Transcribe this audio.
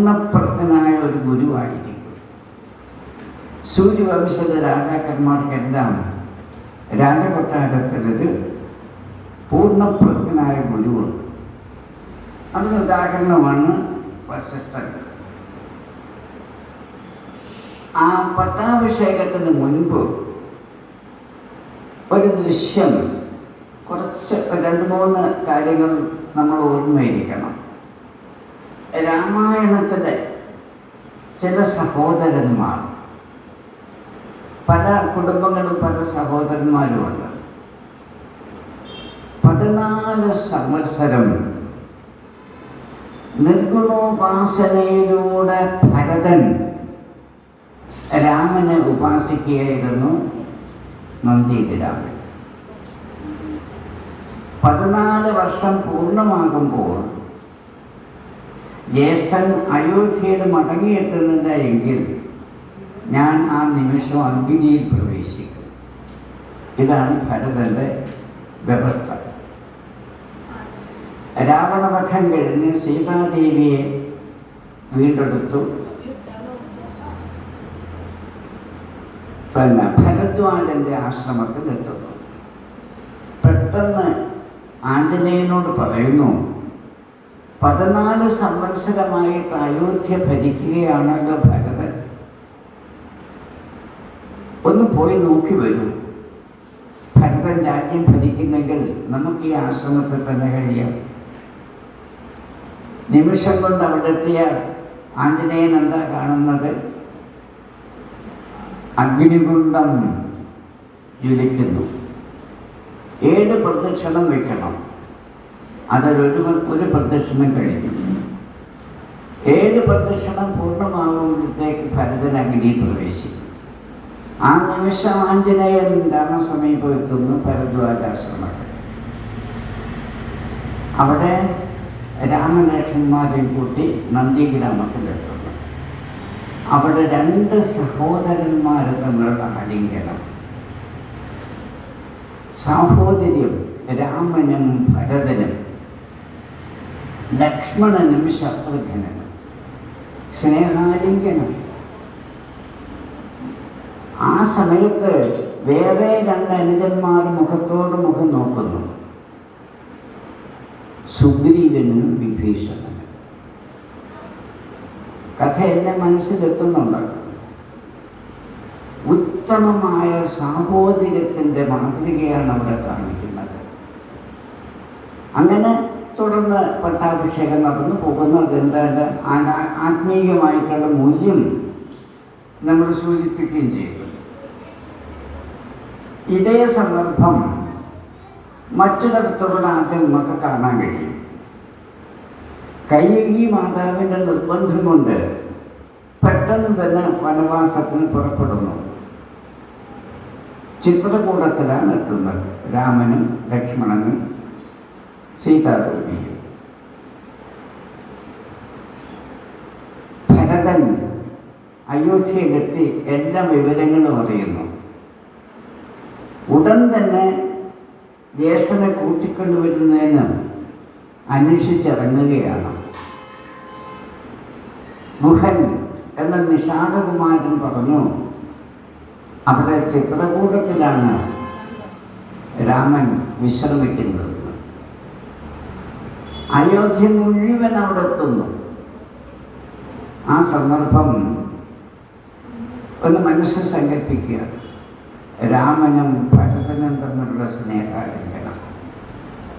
പൂർണപ്രജ്ഞനായ ഒരു ഗുരുവായിരിക്കും. സൂര്യവംശത്തെ രാജാക്കന്മാർക്കെല്ലാം രാജകൊട്ടാരത്തിലൊരു പൂർണപ്രജ്ഞനായ ഗുരുവുണ്ട്. അതിന് ഉദാഹരണമാണ് വശസ്ഥൻ. ആ പട്ടാഭിഷേകത്തിന് മുൻപ് ഒരു ദൃശ്യം കുറച്ച് രണ്ട് മൂന്ന് കാര്യങ്ങൾ നമ്മൾ ഓർമ്മയിരിക്കണം. രാമായണത്തിലെ ചില സഹോദരന്മാർ പല കുടുംബങ്ങളും പല സഹോദരന്മാരുമുണ്ട് പതിനാല് സംവത്സരം നിർഗുണോപാസനയിലൂടെ ഭരതൻ രാമനെ ഉപാസിക്കുകയായിരുന്നു നന്ദിഗ്രാമൻ. പതിനാല് വർഷം പൂർണമാകുമ്പോൾ ജ്യേഷ്ഠൻ അയോധ്യയിൽ മടങ്ങിയെത്തുന്നില്ല എങ്കിൽ ഞാൻ ആ നിമിഷം അഗ്നിയിൽ പ്രവേശിക്കും. ഇതാണ് ഭരതന്റെ വ്യവസ്ഥ. രാവണവധം കഴിഞ്ഞ് സീതാദേവിയെ വീണ്ടെടുത്തു. പിന്നെ ഭരദ്വാജന്റെ ആശ്രമത്തിൽ എത്തുന്നു പെട്ടെന്ന് ആഞ്ജനേയനോട് പറയുന്നു പതിനാല് സംവത്സരമായിട്ട് അയോധ്യ ഭരിക്കുകയാണല്ലോ ഭരതൻ ഒന്ന് പോയി നോക്കി വരൂ. ഭരതൻ രാജ്യം ഭരിക്കുന്നെങ്കിൽ നമുക്ക് ഈ ആശ്രമത്തിൽ തന്നെ കഴിയാം. നിമിഷം കൊണ്ട് അവിടെ എത്തിയ ആഞ്ജനേയൻ എന്താ കാണുന്നത്? അഗ്നികുണ്ടം ജ്വലിക്കുന്നു. ഏഴ് പ്രദക്ഷിണം വെക്കണം. അതിലൊരു ഒരു പ്രദക്ഷിണം കഴിഞ്ഞു ഏഴ് പ്രദക്ഷിണം പൂർണമാകുമ്പോഴത്തേക്ക് ഭരതൻ അഗ്നിയിൽ പ്രവേശിക്കും. ആ നിമിഷം ആഞ്ജനേയൻ രാമസമീപം എത്തുന്നു ഭരദ്വാജാശ്രമത്തിൽ. അവിടെ രാമലക്ഷ്മന്മാരെയും കൂട്ടി നന്ദിഗ്രാമത്തിലെത്തുന്നു അവിടെ രണ്ട് സഹോദരന്മാർ തമ്മിലുള്ള അലിംഗനം. സാഹോദര്യം രാമനും ഭരതനും. ലക്ഷ്മണനും ശത്രുഘ്നനും സ്നേഹാലിംഗനും. ആ സമയത്ത് വേറെ രണ്ട് അനുജന്മാർ മുഖത്തോട് മുഖം നോക്കുന്നു. സുഗ്രീവനും വിഭീഷണനും. കഥയെല്ലാം മനസ്സിലെത്തുന്നുണ്ട്. ഉത്തമമായ സാഹോദര്യത്തിന്റെ മാതൃകയാണ് അവിടെ കാണിക്കുന്നത്. അങ്ങനെ തുടർന്ന് പട്ടാഭിഷേകം നടന്നു. പോകുന്നത് എന്താണ് ആത്മീയമായിട്ടുള്ള മൂല്യം നമ്മൾ സൂചിപ്പിക്കുകയും ചെയ്തു ഇതേ സന്ദർഭം മറ്റൊരിടത്തോടെ ആദ്യം നമുക്ക് കാണാൻ കഴിയും. കയ്യകി മാതാവിന്റെ നിർബന്ധം കൊണ്ട് പെട്ടെന്ന് തന്നെ വനവാസത്തിന് പുറപ്പെടുന്നു. ചിത്രകൂടത്തിലാണ് എത്തുന്നത്. രാമനും ലക്ഷ്മണനും സീതാദേവിയും ഭരതൻ അയോധ്യയിലെത്തി എല്ലാ വിവരങ്ങളും അറിയുന്നു. ഉടൻ തന്നെ ജ്യേഷ്ഠനെ കൂട്ടിക്കൊണ്ടുവരുന്നതിന് അന്വേഷിച്ചിറങ്ങുകയാണ്. ഗുഹൻ എന്ന നിഷാദകുമാരൻ പറഞ്ഞു അവിടെ ചിത്രകൂടത്തിലാണ് രാമൻ വിശ്രമിക്കുന്നത്. അയോധ്യ മുഴുവൻ അവിടെ എത്തുന്നു. ആ സന്ദർഭം ഒന്ന് മനസ്സ് സങ്കല്പിക്കുക. രാമനും ഭരതനും തമ്മിലുള്ള സ്നേഹം